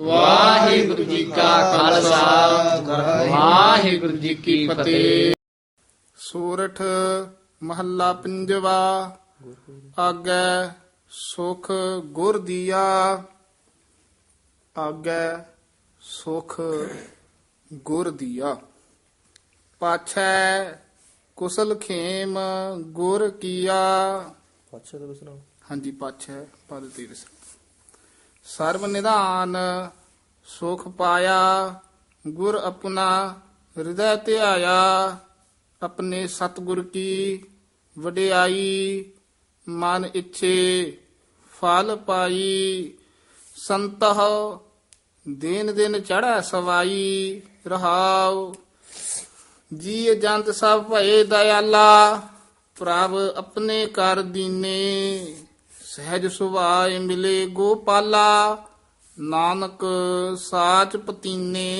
ਵਾਹਿਗੁਰੂ ਜੀ ਕਾ ਖਾਲਸਾ। ਵਾਹਿਗੁਰੂ ਜੀ ਕੀ ਫਤਿਹ। ਸੂਰਠ ਮਹੱਲਾ ਪੰਜਵਾ ਆਗੈ ਸੁਖ ਗੁਰ ਦੀਆ। ਆਗੈ ਸੁਖ ਗੁਰ ਦੀਆ। ਪਾਛੈ ਕੁਸਲ ਖੇਮ ਗੁਰ ਕੀਆ। ਪਾਛੇ ਦਾ ਵਿਸਰਾਮ ਹਾਂਜੀ ਪਾਛੈ ਪਦ ਤੇ ਵਿਸਰਾਮ ਸਰਬ ਨਿਧਾਨ, ਸੁਖ ਪਾਇਆ, ਗੁਰ ਆਪਣਾ ਹਿਰਦੈ ਧਿਆਇਆ, ਆਪਣੇ ਸਤਿਗੁਰ ਕੀ ਵਡਿਆਈ, ਮਨ ਇੱਛੇ ਫਲ ਪਾਈ, ਸੰਤਹ ਦਿਨ ਦਿਨ ਚੜਾ ਸਵਾਈ, ਰਹਾਉ। ਜੀ ਜੰਤ ਸਭ ਭਏ, ਦਇਆਲਾ, ਪ੍ਰਭ ਆਪਣੇ ਕਰ ਦੀਨੇ। ਸਹਿਜ ਸੁਭਾਏ ਮਿਲੇ ਗੋਪਾਲਾ ਨਾਨਕ ਸਾਚ ਪਤੀਨੇ।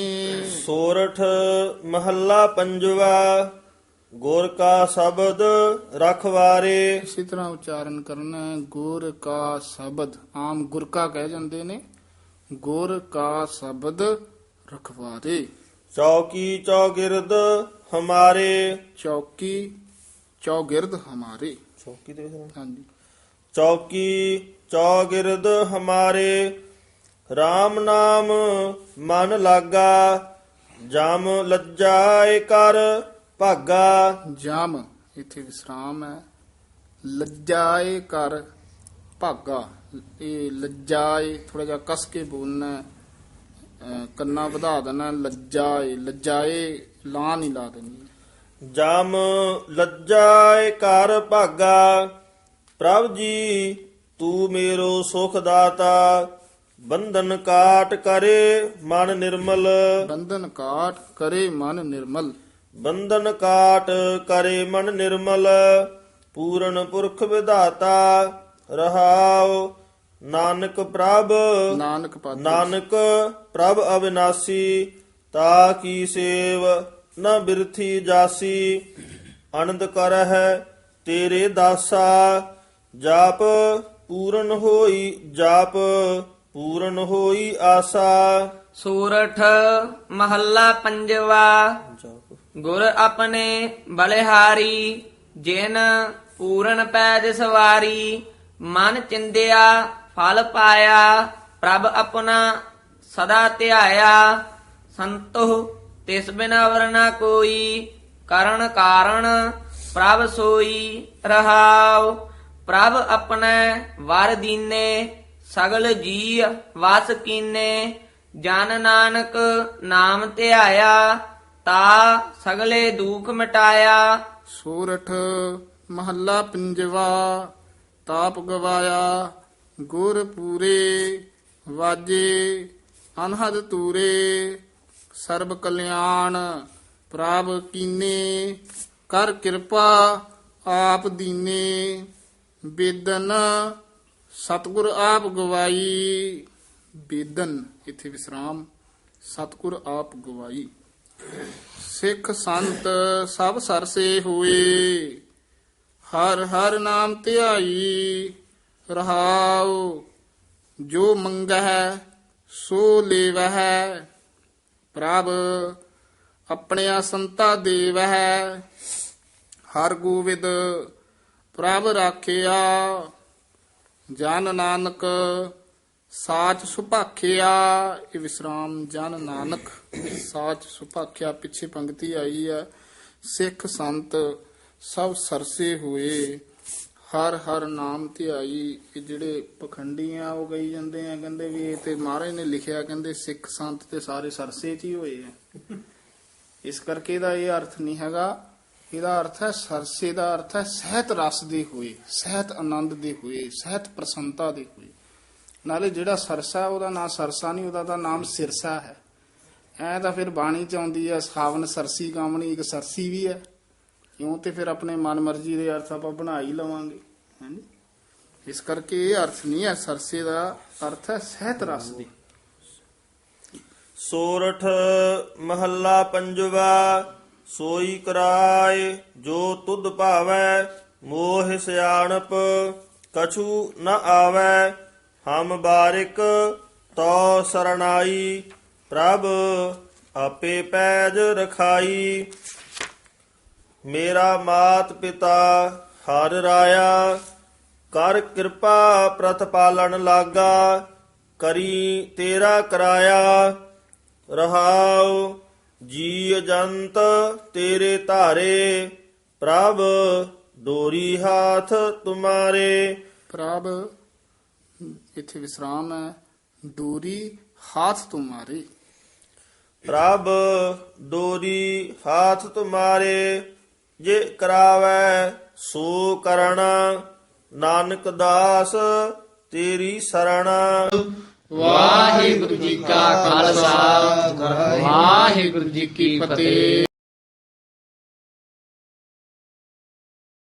ਸੋਰਠ ਮਹੱਲਾ ਪੰਜਵਾ ਗੁਰ ਕਾ ਸ਼ਬਦ ਰਖਵਾਰੇ। ਇਸੇ ਤਰ੍ਹਾਂ ਉਚਾਰਨ ਕਰਨਾ ਹੈ, ਗੁਰ ਕਾ ਸ਼ਬਦ। ਆਮ ਗੁਰ ਕਾ ਕਹਿ ਜਾਂਦੇ ਨੇ ਗੁਰ ਕਾ ਸ਼ਬਦ ਰਖਵਾਰੇ। ਚੌਕੀ ਚੌਗਿਰਦ ਹਮਾਰੇ। ਚੌਕੀ ਚੌਗਿਰਦ ਹਮਾਰੇ। ਚੌਕੀ ਦੇ ਹਾਂਜੀ। ਚੌਕੀ ਚੌਗਿਰਦ ਹਮਾਰੇ RAM ਨਾਮ ਮਨ ਲਾਗਾ ਜਮ ਲੱਜਾਏ ਕਰ ਭਾਗਾ। ਜਮ ਇੱਥੇ ਵਿਸਰਾਮ ਹੈ। ਲੱਜਾਏ ਕਰ ਭਾਗਾ। ਇਹ ਲੱਜਾਏ ਥੋੜਾ ਜਿਹਾ ਕਸ ਕੇ ਬੋਲਣਾ ਕੰਨਾ ਵਧਾ ਦੇਣਾ ਲੱਜਾਏ ਲੱਜਾਏ ਲਾਂ ਨਹੀਂ ਲਾ ਦੇਣੀ। ਜਮ ਲੱਜਾਏ ਕਰ ਭਾਗਾ। ਪ੍ਰਭ ਜੀ ਤੂੰ ਮੇਰੋ ਸੁਖ ਦਾਤਾ ਬੰਧਨ ਕਾਟ ਕਰੇ ਮਨ ਨਿਰਮਲ। ਬੰਧਨ ਕਾਟ ਕਰੇ ਮਨ ਨਿਰਮਲ। ਬੰਧਨ ਕਾਟ ਕਰੇ ਮਨ ਨਿਰਮਲ ਪੂਰਨ ਪੁਰਖ ਵਿਧਾਤਾ ਰਹਾਉ ਨਾਨਕ ਪ੍ਰਭ। ਨਾਨਕ ਪਦ ਨਾਨਕ ਪ੍ਰਭ ਅਵਿਨਾਸੀ ਤਾ ਕੀ ਸੇਵ ਨ ਬਿਰਥੀ ਜਾਸੀ। ਆਨੰਦ ਕਰਹਿ ਤੇਰੇ ਦਾਸਾ ਜਾਪ ਪੂਰਨ ਹੋਈ, ਜਾਪ ਪੂਰਨ ਹੋਈ ਆਸਾ। ਸੂਰਠ ਮਹੱਲਾ ਪੰਜਵਾ। ਜਾਪ ਗੁਰ ਆਪਣੇ ਬਲਿਹਾਰੀ, ਜਿਨ ਪੂਰਨ ਪੈਜ ਸਵਾਰੀ, ਮਨ ਚਿੰਦਿਆ, ਫਲ ਪਾਇਆ, ਪ੍ਰਭ ਆਪਣਾ ਸਦਾ ਧਿਆਇਆ। ਸੰਤੋ ਤਿਸ ਬਿਨਾ ਵਰਨਾ ਕੋਈ, ਕਰਨ ਕਾਰਣ ਪ੍ਰਭ ਸੋਈ ਰਹਾਉ। ਪ੍ਰਭ ਆਪਣੇ ਵਰ ਦੀਨੇ, ਸਗਲ ਜੀ ਵਸ ਕੀਨੇ, ਜਨ ਨਾਨਕ ਨਾਮ ਧਿਆਇਆ, ਤਾ ਸਗਲੇ ਦੁਖ ਮਿਟਾਇਆ। ਸੂਰਠ ਮਹੱਲਾ ਪੰਜਵਾ, ਤਾਪ ਗਵਾਇਆ, ਗੁਰ ਪੂਰੇ ਵਾਜੇ, ਅਨਹਦ ਤੂਰੇ, ਸਰਬ ਕਲਿਆਣ, ਪ੍ਰਭ ਕੀਨੇ, ਕਰ ਕਿਰਪਾ ਆਪ ਦੀਨੇ। ਬੇਦਨ, ਸਤਗੁਰ ਆਪ ਗਵਾਈ। ਬੇਦਨ, ਇਥੇ ਵਿਸਰਾਮ। ਸਤਗੁਰ ਆਪ ਗਵਾਈ। ਸਿੱਖ ਸੰਤ ਸਭ ਸਰਸੇ ਹੋਏ। ਹਰ ਹਰ ਨਾਮ ਧਿਆਈ ਰਹਾਉ। ਜੋ ਮੰਗਹਿ, ਸੋ ਲੇਵਹਿ। ਪ੍ਰਭ ਆਪਣਿਆ ਸੰਤਾ ਦੇਵਹਿ। ਹਰ ਗੋਵਿੰਦ ਪ੍ਰਭ ਰਾਖਿਆ, ਜਨ ਨਾਨਕ ਸਾਚ ਸੁਭਾਖਿਆ। ਇਹ ਵਿਸਰਾਮ ਜਨ ਨਾਨਕ ਸਾਚ ਸੁਭਾਖਿਆ ਪਿੱਛੇ ਪੰਕਤੀ ਆਈ ਹੈ। ਸਿੱਖ ਸੰਤ ਸਭ ਸਰਸੇ ਹੋਏ। ਹਰ ਹਰ ਨਾਮ ਧਿਆਈ। ਇਹ ਜਿਹੜੇ ਪਖੰਡੀ ਆ ਉਹ ਗਈ ਜਾਂਦੇ ਆ, ਕਹਿੰਦੇ ਵੀ ਇਹ ਤੇ ਮਹਾਰਾਜ ਨੇ ਲਿਖਿਆ, ਕਹਿੰਦੇ ਸਿੱਖ ਸੰਤ ਤੇ ਸਾਰੇ ਸਰਸੇ ਚ ਹੀ ਹੋਏ ਆ। ਇਸ ਕਰਕੇ ਇਹਦਾ ਇਹ ਅਰਥ ਨਹੀਂ ਹੈਗਾ। ਇਹਦਾ ਅਰਥ ਹੈ ਸਰਸੇ ਦਾ ਅਰਥ ਹੈ ਸਹਿਤ ਰਸ ਦੇ ਹੋਏ ਸਹਿਤ ਆਨੰਦ ਦੇ ਹੋਏ ਸਹਿਤ ਪ੍ਰਸੰਨਤਾ ਦੇ ਹੋਏ ਨਾਲੇ ਜਿਹੜਾ ਸਰਸਾ ਉਹਦਾ ਨਾਮ ਸਰਸਾ ਨਹੀਂ, ਉਹਦਾ ਤਾਂ ਨਾਮ ਸਿਰਸਾ ਹੈ। ਐ ਤਾਂ ਫਿਰ ਬਾਣੀ ਚ ਆਉਂਦੀ ਹੈ ਸਾਵਨ ਸਰਸੀ ਕਾਮਣੀ ਇੱਕ ਸਰਸੀ ਵੀ ਹੈ। ਕਿਉਂ ਤੇ ਫਿਰ ਆਪਣੇ ਮਨ ਮਰਜ਼ੀ ਦੇ ਅਰਥ ਆਪਾਂ ਬਣਾ ਹੀ ਲਵਾਂਗੇ, ਹਾਂਜੀ। ਇਸ ਕਰਕੇ ਇਹ ਅਰਥ ਨਹੀਂ ਹੈ, ਸਰਸੇ ਦਾ ਅਰਥ ਹੈ ਸਹਿਤ ਰਸ ਦੀ। ਸੋਰਠ ਮਹੱਲਾ ਪੰਜਵਾ ਸੋਈ ਕਰਾਏ, ਜੋ ਤੁਧ ਭਾਵੈ, ਮੋਹ ਸਿਆਣਪ, ਕਛੂ ਨ ਆਵੈ, ਹਮ ਬਾਰਿਕ ਤੋ ਸਰਣਾਈ, ਪ੍ਰਭ ਆਪੇ ਪੈਜ ਰਖਾਈ। ਮੇਰਾ ਮਾਤ ਪਿਤਾ ਹਰ ਰਾਇਆ, ਕਰ ਕਿਰਪਾ ਪ੍ਰਤਪਾਲਨ ਲਾਗਾ, ਕਰੀ ਤੇਰਾ ਕਰਾਇਆ, ਰਹਾਉ ਜੀ ਜੰਤ ਤੇਰੇ ਧਾਰੇ ਪ੍ਰਭ ਡੋਰੀ ਹਾਥ ਤੁਮਾਰੇ। ਪ੍ਰਭ ਇੱਥੇ ਵਿਸਰਾਮ ਹੈ ਦੂਰੀ ਹਾਥ ਤੁਮਾਰੇ। ਪ੍ਰਭ ਡੋਰੀ ਹਾਥ ਤੁਮਾਰੇ ਜੇ ਕਰਾਵੈ ਸੋ ਕਰਣਾ ਨਾਨਕ ਦਾਸ ਤੇਰੀ ਸਰਣਾ। ਵਾਹਿਗੁਰੂ ਜੀ ਕਾ ਖਾਲਸਾ। ਵਾਹਿਗੁਰੂ ਜੀ ਕੀ ਫਤਿਹ।